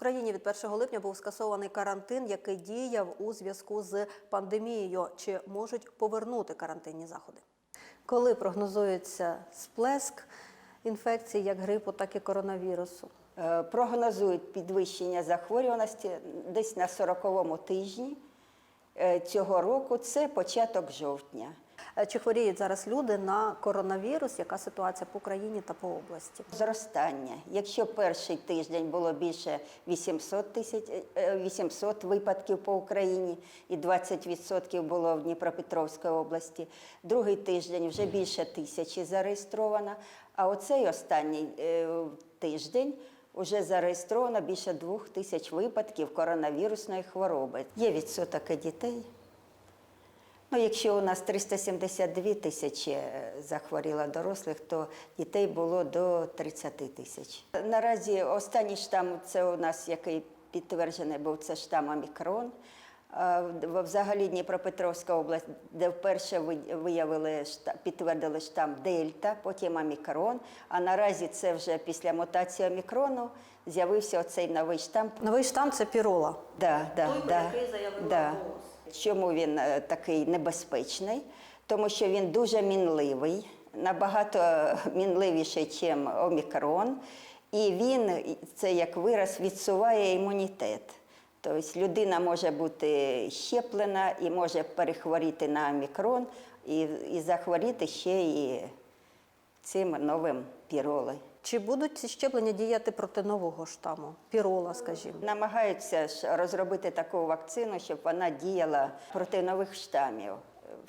Україні від 1 липня був скасований карантин, який діяв у зв'язку з пандемією. Чи можуть повернути карантинні заходи? Коли прогнозується сплеск інфекцій, як грипу, так і коронавірусу? Е, Прогнозують підвищення захворюваності десь на 40-му тижні е, цього року. Це початок жовтня. Е, Чи хворіють зараз люди на коронавірус? Яка ситуація по країні та по області? Зростання. Якщо перший тиждень було більше 800 тисяч е, 800 випадків по Україні і 20% було в Дніпропетровській області, другий тиждень вже більше тисячі зареєстровано. А оцей останній е, тиждень вже зареєстровано більше двох тисяч випадків коронавірусної хвороби. Є відсоток дітей. Ну, якщо у нас 372 тисячі е, захворіло дорослих, то дітей було до 30 тисяч. Наразі останній штам, це у нас який підтверджений був, це штам Омікрон. Взагалі Дніпропетровська область, де вперше виявили підтвердили штам Дельта, потім Омікрон. А наразі це вже після мутації Омікрону з'явився оцей новий штам Новий штам це пірола. Да, да, Той, да, який заявила да. ВООЗ. Чому він е, такий небезпечний? Тому що він дуже мінливий, набагато мінливіший, ніж омікрон. І він, це як вираз, відсуває імунітет. Тобто людина може бути щеплена і може перехворіти на омікрон і, і захворіти ще і цим новим піролою. Чи будуть ці щеплення діяти проти нового штаму? Пірола, скажімо. Намагаються ж розробити таку вакцину, щоб вона діяла проти нових штамів.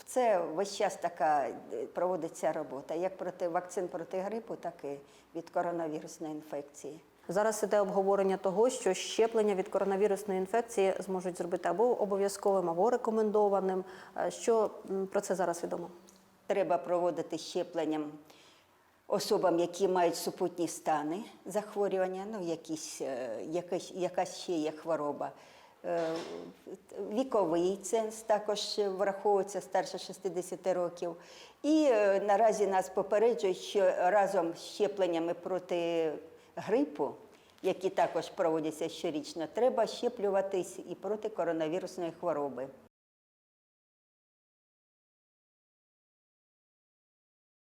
Це весь час така е, проводиться робота, як проти вакцин проти грипу, так і від коронавірусної інфекції. Зараз іде обговорення того, що щеплення від коронавірусної інфекції зможуть зробити або обов'язковим, або рекомендованим. Е, Що про це зараз відомо? Треба проводити щепленням особам, які мають супутні стани захворювання, ну, якісь, е, якась, якась ще є хвороба. Е, Віковий ценз також враховується старше 60 років. І е, наразі нас попереджують, що разом з щепленнями проти грипу, які також проводяться щорічно, треба щеплюватись і проти коронавірусної хвороби.